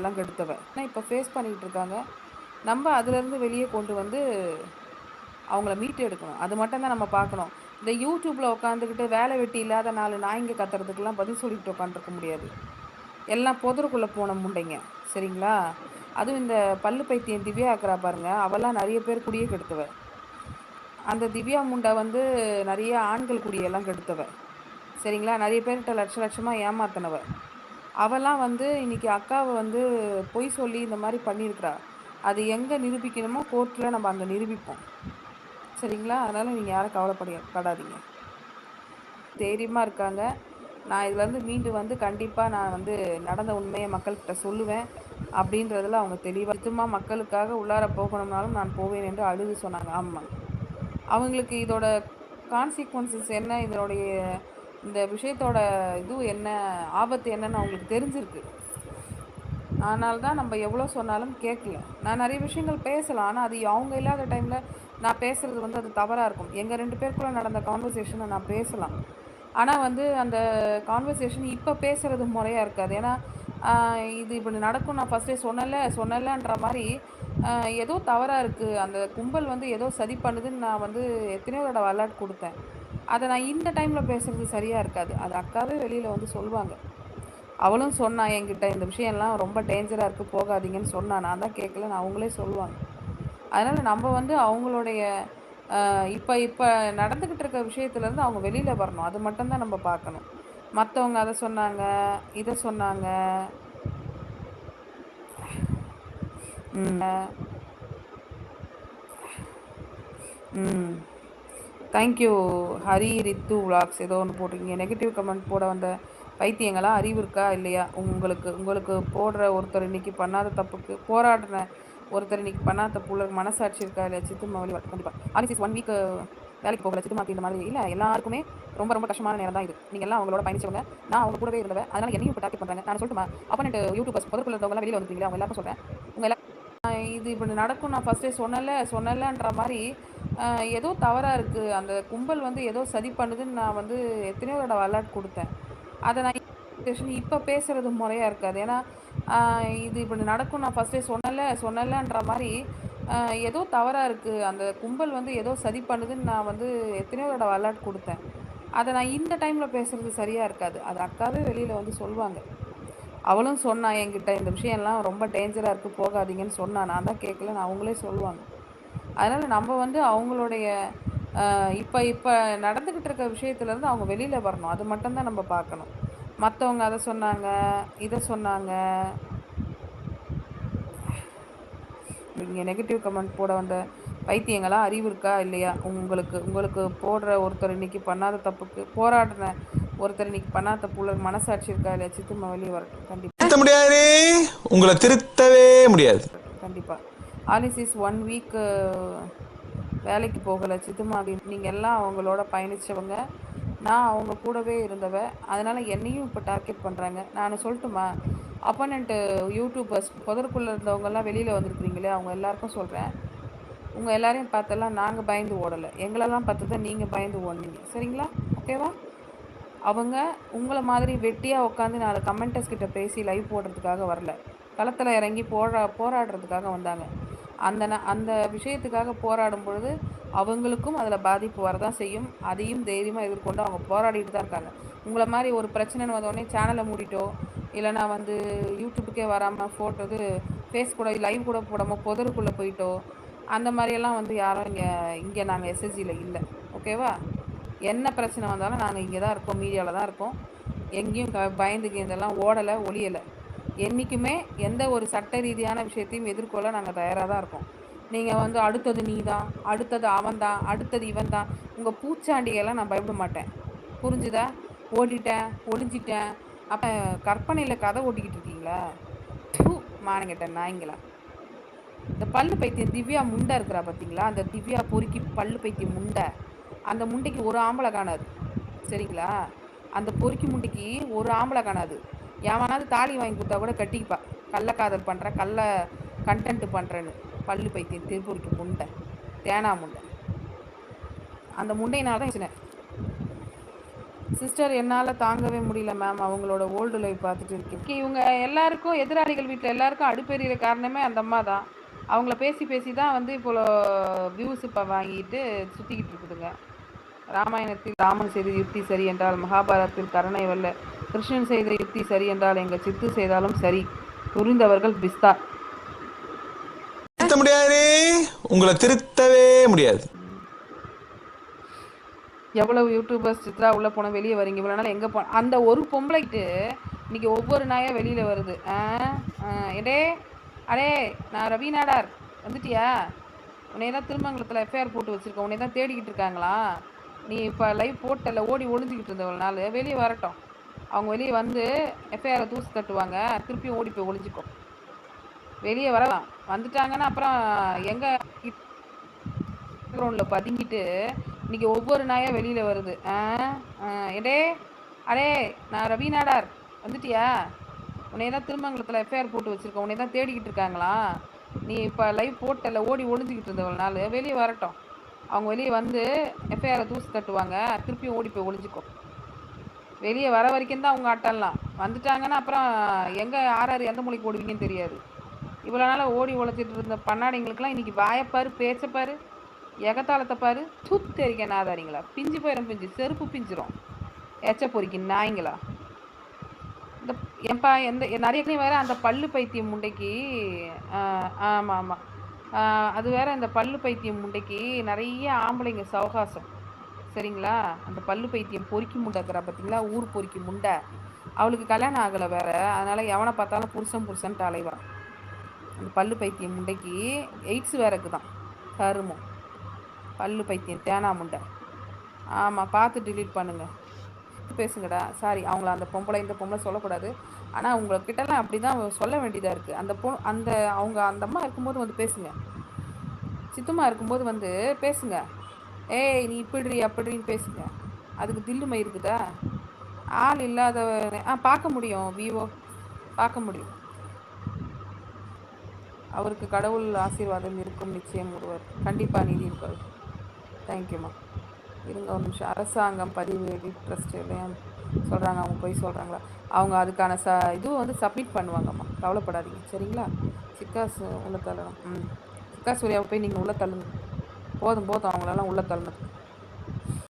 எல்லாம் கெடுத்தவ. ஆனால் இப்போ ஃபேஸ் பண்ணிகிட்டு இருக்காங்க. நம்ம அதுலேருந்து வெளியே கொண்டு வந்து அவங்கள மீட்டு எடுக்கணும். அது மட்டும்தான் நம்ம பார்க்கணும். இந்த யூடியூப்பில் உட்காந்துக்கிட்டு வேலை வெட்டி இல்லாத நாலு நாய்ங்க கத்துறதுக்கெல்லாம் பதில் சொல்லிட்டு உட்காந்துருக்க முடியாது. எல்லாம் பொதருக்குள்ளே போன முண்டைங்க. சரிங்களா? அதுவும் இந்த பல்லு பைத்தியம் திவ்யா ஆக்கிறா பாருங்கள் அவெல்லாம் நிறைய பேர் குடியே கெடுத்தவ. அந்த திவ்யா முண்டை வந்து நிறைய ஆண்கள் குடியெல்லாம் கெடுத்தவ. சரிங்களா? நிறைய பேர்கிட்ட லட்ச லட்சமாக ஏமாத்தினவ. அவெல்லாம் வந்து இன்னைக்கு அக்காவை வந்து பொய் சொல்லி இந்த மாதிரி பண்ணியிருக்கிறா. அது எங்கே நிரூபிக்கணுமோ கோர்ட்டில் நம்ம அங்கே நிரூபிப்போம். சரிங்களா? அதனால் நீங்கள் யாரும் கவலைப்பட படாதீங்க. தைரியமாக இருக்காங்க. நான் இதுலேருந்து மீண்டு வந்து கண்டிப்பாக நான் வந்து நடந்த உண்மையை மக்கள்கிட்ட சொல்லுவேன் அப்படின்றதில் அவங்க தெளிவாக சுத்தமாக மக்களுக்காக உள்ளார போகணும்னாலும் நான் போவேன் என்று அழுது சொன்னாங்க. ஆமாம் அவங்களுக்கு இதோட கான்சிக்வன்சஸ் என்ன? இதனுடைய இந்த விஷயத்தோட இது என்ன ஆபத்து என்னன்னு அவங்களுக்கு தெரிஞ்சிருக்கு. அதனால தான் நம்ம எவ்வளோ சொன்னாலும் கேட்கல. நான் நிறைய விஷயங்கள் பேசலாம் ஆனால் அது அவங்க இல்லாத டைமில் நான் பேசுகிறது வந்து அது தவறாக இருக்கும். எங்கள் ரெண்டு பேருக்குள்ளே நடந்த கான்வர்சேஷனை நான் பேசலாம். ஆனால் வந்து அந்த கான்வர்சேஷன் இப்போ பேசுகிறது முறையாக இருக்காது. ஏன்னா இது இப்படி நடக்கும் நான் ஃபஸ்ட்டே சொன்னலை சொன்னலைன்ற மாதிரி ஏதோ தவறாக இருக்குது அந்த கும்பல் வந்து ஏதோ சதி பண்ணுதுன்னு நான் வந்து எத்தனையோ தடவை அலர்ட் கொடுத்தேன். அதை நான் இந்த டைமில் பேசுகிறது சரியாக இருக்காது. அது அக்காவே வெளியில் வந்து சொல்லுவாங்க. அவளும் சொன்னா என்கிட்ட இந்த விஷயம்லாம் ரொம்ப டேஞ்சராக இருக்குது போகாதீங்கன்னு சொன்னா. நான் தான் கேட்கல நான் அவங்களே சொல்லுவாங்க. அதனால் நம்ம வந்து அவங்களுடைய இப்போ இப்போ நடந்துக்கிட்டு இருக்க விஷயத்துலேருந்து அவங்க வெளியில் வரணும். அது மட்டும்தான் நம்ம பார்க்கணும். மற்றவங்க அதை சொன்னாங்க இதை சொன்னாங்க. ம். ம். தேங்க்யூ ஹரி ரித்து விலாக்ஸ் ஏதோ ஒன்று போட்டிருக்கீங்க. நெகட்டிவ் கமெண்ட் போட வந்த பைத்தியங்களாம் அறிவு இருக்கா? இல்லையா? உங்களுக்கு உங்களுக்கு போடுற ஒருத்தர் இன்னைக்கு பண்ணாத தப்புக்கு போராடின ஒருத்தர் இன்னைக்கு பண்ணாத தப்புள்ள மனசாட்சி இருக்கா? இல்லையா? சித்து மவழி கண்டிப்பாக ஆலிசிஸ் ஒன் வீக் வேலைக்கு போகல. சித்து மாற்றி இந்த மாதிரி இல்லை எல்லாருக்குமே ரொம்ப ரொம்ப கஷ்டமான நேரம் தான் இது. நீங்கள் எல்லாம் அவங்களோட பயணிச்சவங்க. நான் அவங்க கூடவே இருந்தவன். அதனால் என்னையும் இப்போ டார்கெட் பண்ணுறாங்க நான் சொல்லட்டுமா? அப்போ யூடியூபர்ஸ் பொதுக்குள்ள இருந்தவங்க வெளியில் வந்துருக்கீங்களா? அவங்க எல்லாருக்கும் சொல்கிறேன் உங்கள் எல்லா இது இப்படி நடக்கும் நான் ஃபஸ்ட்டே சொன்னல சொன்னலன்ற மாதிரி ஏதோ தவறாக இருக்குது அந்த கும்பல் வந்து ஏதோ சதி பண்ணுதுன்னு நான் வந்து எத்தனையோ தடவை அலர்ட் கொடுத்தேன். அதை நான் இப்போ பேசுகிறது முறையாக இருக்காது. ஏன்னா இது இப்படி நடக்கும் நான் ஃபஸ்ட்டே சொன்னல சொன்னலன்ற மாதிரி ஏதோ தவறாக இருக்குது அந்த கும்பல் வந்து ஏதோ சதி பண்ணுதுன்னு நான் வந்து எத்தனையோ தடவை அலர்ட் கொடுத்தேன். அதை நான் இந்த டைமில் பேசுகிறது சரியாக இருக்காது. அது அக்காவே வெளியில் வந்து சொல்லுவாங்க அவளும் சொன்னான் என்கிட்ட இந்த விஷயம்லாம் ரொம்ப டேஞ்சராக இருக்குது போகாதீங்கன்னு சொன்னான் நான் தான் கேட்கல நான் அவங்களே சொல்லுவாங்க. அதனால் நம்ம வந்து அவங்களுடைய இப்போ இப்போ நடந்துக்கிட்டு இருக்க விஷயத்துலேருந்து அவங்க வெளியில் வரணும். அது மட்டும்தான் நம்ம பார்க்கணும். மற்றவங்க அதை சொன்னாங்க இதை சொன்னாங்க. நீங்கள் நெகட்டிவ் கமெண்ட் போட வந்த பைத்தியங்களா? அறிவு இருக்கா? இல்லையா? உங்களுக்கு உங்களுக்கு போடுற ஒருத்தர் இன்னைக்கு பண்ணாத தப்புக்கு போராடின ஒருத்தர் இன்னைக்கு பண்ணாத தப்புல மனசாட்சி இருக்கா இல்லையா? சித்துமா வெளியே வரட்டும் கண்டிப்பாக திருத்த முடியாது. உங்களை திருத்தவே முடியாது. கண்டிப்பாக ஆலிசிஸ் ஒன் வீக் வேலைக்கு போகலை. சித்துமா நீங்கள் எல்லாம் அவங்களோட பயணித்தவங்க நான் அவங்க கூடவே இருந்தவ. அதனால் என்னையும் இப்போ டார்கெட் பண்ணுறாங்க நான் சொல்லட்டுமா? அப்பனண்ட்டு யூடியூபர்ஸ் புதருக்குள்ளே இருந்தவங்கெல்லாம் வெளியில் வந்திருக்கிறீங்களே அவங்க எல்லாருக்கும் சொல்கிறேன் உங்கள் எல்லாரையும் பார்த்தெல்லாம் நாங்கள் பயந்து ஓடலை. எங்களெல்லாம் பார்த்து தான் நீங்கள் பயந்து ஓடுனீங்க. சரிங்களா? ஓகேவா அவங்க உங்களை மாதிரி வெட்டியாக உட்காந்து நாலு கமெண்டர்ஸ் கிட்ட பேசி லைவ் போடுறதுக்காக வரல. களத்தில் இறங்கி போரா போராடுறதுக்காக வந்தாங்க. அந்த ந- அந்த விஷயத்துக்காக போராடும் பொழுது அவங்களுக்கும் அதில் பாதிப்பு வரதான் செய்யும். அதையும் தைரியமாக எதிர்கொண்டு அவங்க போராடிட்டு தான் இருக்காங்க. உங்களை மாதிரி ஒரு பிரச்சனைன்னு வந்தோடனே சேனலை மூடிட்டோ இல்லைனா வந்து யூடியூப்புக்கே வராமல் ஃபோட்டோ இது ஃபேஸ் கூட லைவ் கூட போடாமல் புதருக்குள்ளே போயிட்டோ அந்த மாதிரியெல்லாம் வந்து யாரும் இங்கே இங்கே நாங்கள் எஸ்எஸ்ஜியில் இல்லை. ஓகேவா என்ன பிரச்சனை வந்தாலும் நாங்கள் இங்கே தான் இருக்கோம் மீடியாவில் தான் இருக்கோம். எங்கேயும் க பயந்துக்கு இதெல்லாம் ஓடலை ஒளியலை என்றைக்குமே எந்த ஒரு சட்ட ரீதியான விஷயத்தையும் எதிர்கொள்ள நாங்கள் தயாராக தான் இருக்கோம். நீங்கள் வந்து அடுத்தது நீ தான் அடுத்தது அவன் தான் அடுத்தது இவன் தான் உங்கள் பூச்சாண்டிகெல்லாம் நான் பயப்பட மாட்டேன். புரிஞ்சுதா? ஓடிட்டேன் ஒளிஞ்சிட்டேன். அப்போ கற்பனையில் கதை ஓட்டிக்கிட்டு இருக்கீங்களா? டூ மானங்கிட்ட நாய்ங்களா? இந்த பல்லு பைத்தியம் திவ்யா முண்டை இருக்கிறா பார்த்தீங்களா அந்த திவ்யா பொறுக்கி பல்லு பைத்தியம் முண்டை. அந்த முண்டைக்கு ஒரு ஆம்பளை காணாது. சரிங்களா? அந்த பொறுக்கி முண்டைக்கு ஒரு ஆம்பளை காணாது. எவனாவது தாலி வாங்கி கொடுத்தா கூட கட்டிப்பா. கள்ளக்காதல் பண்ணுறேன் கள்ள கண்டென்ட் பண்ணுறேன்னு பல்லு பைத்தியம் திருப்பூருக்கு முண்டை தேனா முண்டை. அந்த முண்டையினால தான் சின்ன சிஸ்டர் என்னால் தாங்கவே முடியல மேம் அவங்களோட ஓல்டு லைஃப் பார்த்துட்டு இருக்கேன். இவங்க எல்லாருக்கும் எதிராளிகள் வீட்டில் எல்லாருக்கும் அடுப்பெறிகிற காரணமே அந்த அம்மா தான். அவங்கள பேசி பேசி தான் வந்து இப்போ வியூஸ் இப்போ வாங்கிட்டு சுற்றிக்கிட்டு இருக்குதுங்க. ராமாயணத்தில் ராமன் செய்த யுக்தி சரி என்றால் மகாபாரதத்தில் கருணை வல்ல கிருஷ்ணன் செய்த யுக்தி சரி என்றால் எங்கள் சித்து செய்தாலும் சரி. புரிந்தவர்கள் பிஸ்தார் திருத்த முடியாது? உங்களை திருத்தவே முடியாது. எவ்வளவு யூடியூபர்ஸ் சித்ரா உள்ள போன வெளியே வரீங்க? இவ்வளோ நாள் எங்கே போ அந்த ஒரு பொம்பளைக்கு இன்னைக்கு ஒவ்வொரு நாயாக வெளியில் வருது. எடே அடே நான் ரவி நாடார். வந்துட்டியா? உன்னை தான் திருமங்கலத்தில் எஃப்ஐஆர் போட்டு வச்சிருக்கேன். உன்னை தான் தேடிக்கிட்டு இருக்காங்களா? நீ இப்போ லைவ் போட்டல ஓடி ஒளிஞ்சிக்கிட்டு இருந்தவள் நாள். வெளியே வரட்டும். அவங்க வெளியே வந்து எஃப்ஐஆரை தூசு தட்டுவாங்க. திருப்பியும் ஓடி போய் ஒளிஞ்சிக்கும். வெளியே வரலாம். வந்துட்டாங்கன்னா அப்புறம் எங்கே பேக்ரவுண்டில் பதுங்கிட்டு இன்னைக்கு ஒவ்வொரு நாயாக வெளியில் வருது. ஆ எடே அடே நான் ரவி நாடார் வந்துட்டியா? உன்னை தான் திருமங்கலத்தில் எஃப்ஐஆர் போட்டு வச்சுருக்கோம் உன்னை தான் தேடிக்கிட்டு இருக்காங்களா? நீ இப்போ லைவ் போட்டல ஓடி ஒளிஞ்சிக்கிட்டு இருந்தவள் நாள். வெளியே வரட்டும். அவங்க வெளியே வந்து எஃப்ஐஆரை தூசு தட்டுவாங்க. திருப்பியும் ஓடி போய் ஒளிஞ்சிக்கும். வெளியே வர வரைக்கும் தான் அவங்க ஆட்டம்லாம். வந்துட்டாங்கன்னா அப்புறம் எங்கே யார் யார் எந்த மொழிக்கு ஓடுவீங்கன்னு தெரியாது. இவ்வளோ நாளாக ஓடி உழைச்சிட்டு இருந்த பண்ணாடிங்களுக்கெல்லாம் இன்றைக்கி வாயப்பாரு பேச்சப்பாரு எகத்தாளத்தை பாரு சுத்தரிக்க நாதாரிங்களா? பிஞ்சு போயிடும் பிஞ்சு. செருப்பு பிஞ்சிரும். எச்ச பொறிக்கு நாய்ங்களா? இந்த ஏன்பா எந்த நிறைய பேர் வேற அந்த பல்லு பைத்தியம் முண்டைக்கு ஆமாம் ஆமாம் அது வேற இந்த பல்லு பைத்தியம் முண்டைக்கு நிறைய ஆம்பளைங்க சவகாசம். சரிங்களா? அந்த பல்லு பைத்தியம் பொறுக்கி முண்டைக்கிறா பார்த்தீங்களா ஊர் பொறுக்கி முண்டை. அவளுக்கு கல்யாணம் ஆகலை வேற. அதனால் எவனை பார்த்தாலும் புருஷன் புருஷன்ட்டு அலைவா. அந்த பல்லு பைத்தியம் முண்டைக்கு எய்ட்ஸ் வேறக்கு தான் கருமம். பல்லு பைத்தியம் தேனா முண்டை. ஆமாம் பார்த்து டிலீட் பண்ணுங்கள் பண்ணுங்க பேசுங்கடா. சாரி அவங்கள அந்த பொம்பளை இந்த பொம்பளை சொல்லக்கூடாது. ஆனால் உங்கள்கிட்டலாம் அப்படி தான் சொல்ல வேண்டியதாக இருக்குது அந்த பொ அந்த அவங்க அந்த அம்மா இருக்கும்போது வந்து பேசுங்க. சித்தம்மா இருக்கும்போது வந்து பேசுங்க. ஏய் நீ இப்படி அப்படின்னு பேசுங்க. அதுக்கு தில்லுமை இருக்குதா? ஆள் இல்லாத ஆ பார்க்க முடியும் விவோ. பார்க்க முடியும். அவருக்கு கடவுள் ஆசீர்வாதம் இருக்கும் நிச்சயம் ஒருவர். கண்டிப்பாக நீதி இருப்பார் தேங்க்யூம்மா இருங்க ஒரு நிமிஷம். அரசாங்கம் பதிவு ட்ரஸ்ட் இல்லையா சொல்கிறாங்க அவங்க போய் சொல்கிறாங்களா அவங்க அதுக்கான ச இதுவும் வந்து சப்மிட் பண்ணுவாங்கம்மா. கவலைப்படாதீங்க. சரிங்களா? சிக்காஸ் உள்ள தள்ளணும். ம். சிக்கா சூர்யாவை போய் நீங்கள் உள்ளே தள்ளுங்க. போதும் போதும். அவங்களெல்லாம் உள்ளே தள்ளணும்.